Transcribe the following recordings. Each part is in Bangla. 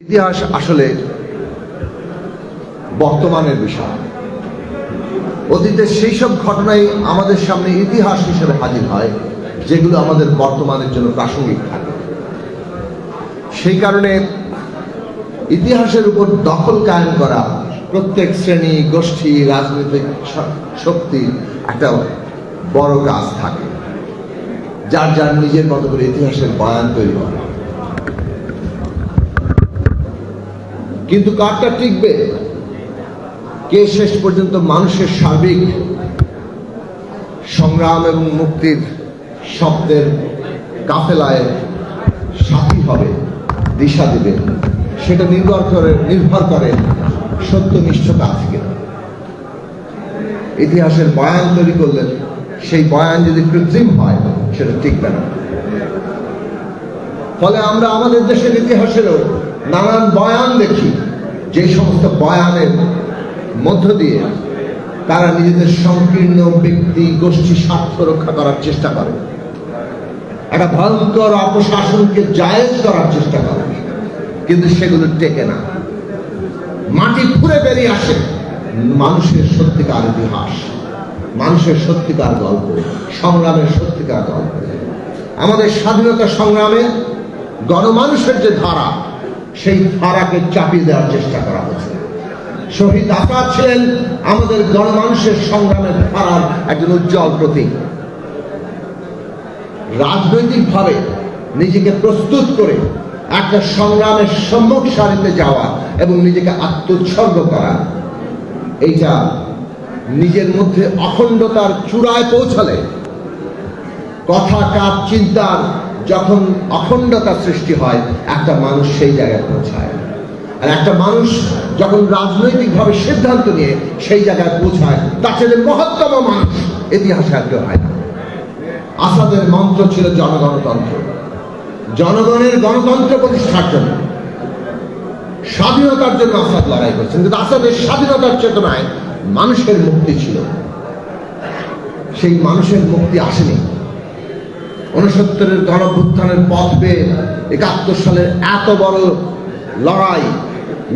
ইতিহাস আসলে বর্তমানের বিষয়। অতীতের সেই সব ঘটনাই আমাদের সামনে ইতিহাস হিসেবে হাজির হয়, যেগুলো আমাদের বর্তমানের জন্য প্রাসঙ্গিক থাকে। সেই কারণে ইতিহাসের উপর দখল কায়েম করা প্রত্যেক শ্রেণি, গোষ্ঠী, রাজনৈতিক শক্তি একটা বড় কাজ থাকে, যার যার নিজের মতো করে ইতিহাসের বয়ান তৈরি করে। কিন্তু কারটা টিকবে? কে শেষ পর্যন্ত মানুষের সার্বিক সংগ্রাম এবং মুক্তির শব্দের কাফেলায় সাথী হবে, দিশা দিবে? সেটা নির্ভর করে নির্ভর করে সত্যনিষ্ঠতা কিনা। ইতিহাসের বয়ান তৈরি করলেন সেই বয়ান যদি কৃত্রিম হয়, সেটা টিকবে না। ফলে আমরা আমাদের দেশের ইতিহাসেরও নানান বয়ান দেখি। যে সমস্ত বয়ানের মধ্য দিয়ে তারা নিজেদের সংকীর্ণ ব্যক্তি, গোষ্ঠী, স্বার্থ রক্ষা করার চেষ্টা করে। একটা ভয়ঙ্কর অপশাসনকে জায়েজ করার চেষ্টা করে, কিন্তু সেগুলো টেকে না। মাটি ফুরে বেরিয়ে আসে মানুষের সত্যিকার ইতিহাস, মানুষের সত্যিকার গল্প, সংগ্রামের সত্যিকার গল্প। আমাদের স্বাধীনতা সংগ্রামে গণমানুষের যে ধারা, সেই ধারাকে চাপিয়ে দেওয়ার চেষ্টা করা। শহীদ আসাদ ছিলেন আমাদের গণমানুষের সংগ্রামের ধারার একজন উজ্জ্বল প্রতীক। রাজনৈতিকভাবে নিজেকে প্রস্তুত করে একটা সংগ্রামের সম্মুখ সারিতে যাওয়া এবং নিজেকে আত্মোৎসর্গ করা, এইটা নিজের মধ্যে অখণ্ডতার চূড়ায় পৌঁছালে কথা, কাজ, চিন্তার যখন অখণ্ডতা সৃষ্টি হয়, একটা মানুষ সেই জায়গায় পৌঁছায়। আর একটা মানুষ যখন রাজনৈতিকভাবে সিদ্ধান্ত নিয়ে সেই জায়গায় পৌঁছায়, তার ছেলে মহত্তম মানুষ ইতিহাসে আর কেউ হয় আসাদের মন্ত্র ছিল জনগণতন্ত্র। জনগণের গণতন্ত্র প্রতিষ্ঠার জন্য, স্বাধীনতার জন্য আসাদ লড়াই করছেন কিন্তু আসাদের স্বাধীনতার চেতনায় মানুষের মুক্তি ছিল। সেই মানুষের মুক্তি আসেনি। উনসত্তরের গণভুত্থানের পথ পেয়ে একাত্তর সালের এত বড় লড়াই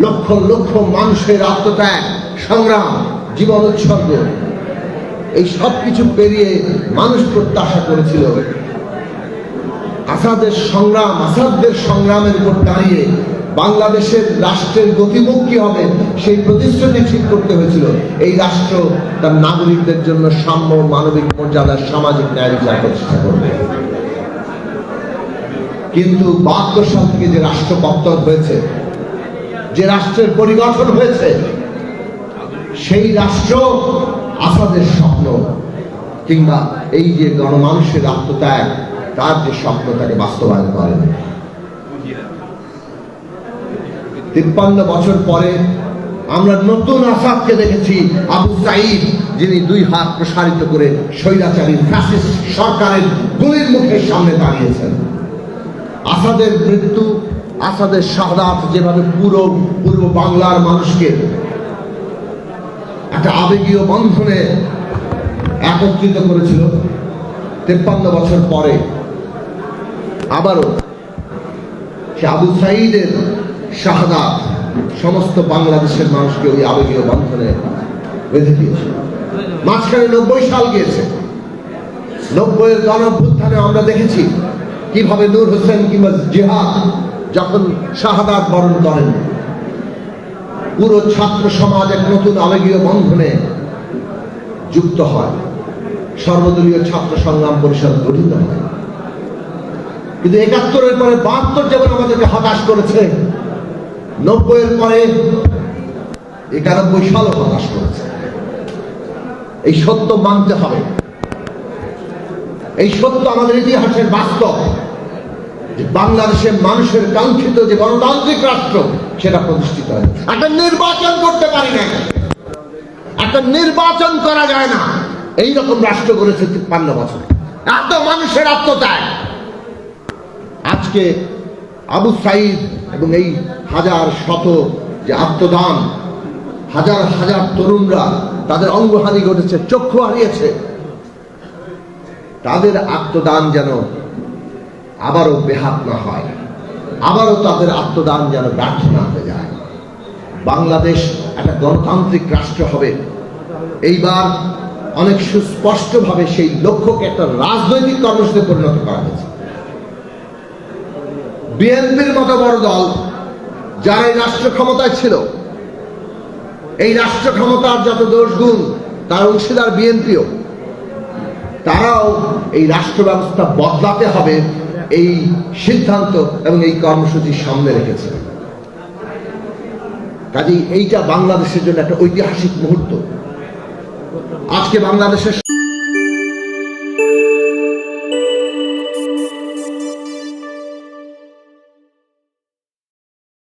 লক্ষ লক্ষ মানুষের আত্মত্যাগ, সংগ্রাম জীবন উৎসর্গ এই সব কিছু পেরিয়ে মানুষ প্রত্যাশা করেছিল। আসাদের সংগ্রাম, আসাদদের সংগ্রামের উপর দাঁড়িয়ে বাংলাদেশের রাষ্ট্রের গতিমুখ কি হবে, সেই প্রতিশ্রুতি ঠিক করতে হয়েছিল। এই রাষ্ট্র তার নাগরিকদের জন্য সাম্য, মানবিক মর্যাদার সামাজিক ন্যায় বিচার প্রতিষ্ঠা করবে। কিন্তু বাহাত্তর সাল থেকে যে রাষ্ট্র পত্তন হয়েছে যে রাষ্ট্রের পরিগঠন হয়েছে, সেই রাষ্ট্র আসাদের স্বপ্ন। কিংবা এই যে গণমানুষের আত্মত্যাগ, তার যে স্বপ্ন, তাকে বাস্তবায়ন করেন। তিপ্পান্ন বছর পরে আমরা নতুন আসাদকে দেখেছি, আবু সাইদ যিনি দুই হাত প্রসারিত করে স্বৈরাচারী ফ্যাসিস্ট সরকারের গুলির মুখের সামনে দাঁড়িয়েছেন। আসাদের মৃত্যু আসাদের শাহাদাত যেভাবে পুরো পূর্ব বাংলার মানুষকে একটা আবেগীয় বন্ধনে একত্রিত করেছিল, তেপ্পান্ন বছর পরে আবারও সে আবু সাইদের শাহাদাত সমস্ত বাংলাদেশের মানুষকে ওই আবেগীয় বন্ধনে বেঁধে দিয়েছে। মাঝখানে নব্বই সাল গিয়েছে। নব্বইয়ের গণভ্যুত্থানে আমরা দেখেছি কীভাবে নূর হোসেন কিংবা জেহাদ যখন শাহাদাত বরণ করেন, পুরো ছাত্র সমাজ এক নতুন আবেগীয় বন্ধনে যুক্ত হয়, সর্বদলীয় ছাত্র সংগ্রাম পরিষদ গঠিত হয়। কিন্তু একাত্তরের পরে বাহাত্তর যেমন আমাদেরকে হতাশ করেছে, নব্বইয়ের পরে একানব্বই সালও হতাশ করেছে। এই সত্য মানতে হবে। এই সত্য আমাদের ইতিহাসের বাস্তব। বাংলাদেশের মানুষের কাঙ্ক্ষিত যে গণতান্ত্রিক রাষ্ট্র, সেটা প্রতিষ্ঠিত হয়। একটা নির্বাচন করতে পারি না। একটা নির্বাচন করা যায় না। এই রকম রাষ্ট্র করেছে তিপ্পান্ন বছরে। এত মানুষের আত্মত্যাগ। আজকে আবু সাইদ এবং এই হাজার শত যে আত্মদান, হাজার হাজার তরুণরা তাদের অঙ্গহানি ঘটেছে চক্ষু হারিয়েছে। তাদের আত্মদান যেন আবারও বেহাত না হয়, আবারও তাদের আত্মদান যেন ব্যর্থ না হয়ে যায়। বাংলাদেশ একটা গণতান্ত্রিক রাষ্ট্র হবে। এইবার অনেক সুস্পষ্টভাবে সেই লক্ষ্যকে একটা রাজনৈতিক কর্মসূচিতে পরিণত করা হয়েছে। বিএনপির মতো বড় দল যারা এই রাষ্ট্র ক্ষমতায় ছিল, এই রাষ্ট্র ক্ষমতার যত দোষ গুণ তার অংশীদার বিএনপিও, তারাও এই রাষ্ট্র ব্যবস্থা বদলাতে হবে এই সিদ্ধান্ত এবং এই কর্মসূচি সামনে রেখেছে। কাজেই এইটা বাংলাদেশের জন্য একটা ঐতিহাসিক মুহূর্ত। আজকে বাংলাদেশের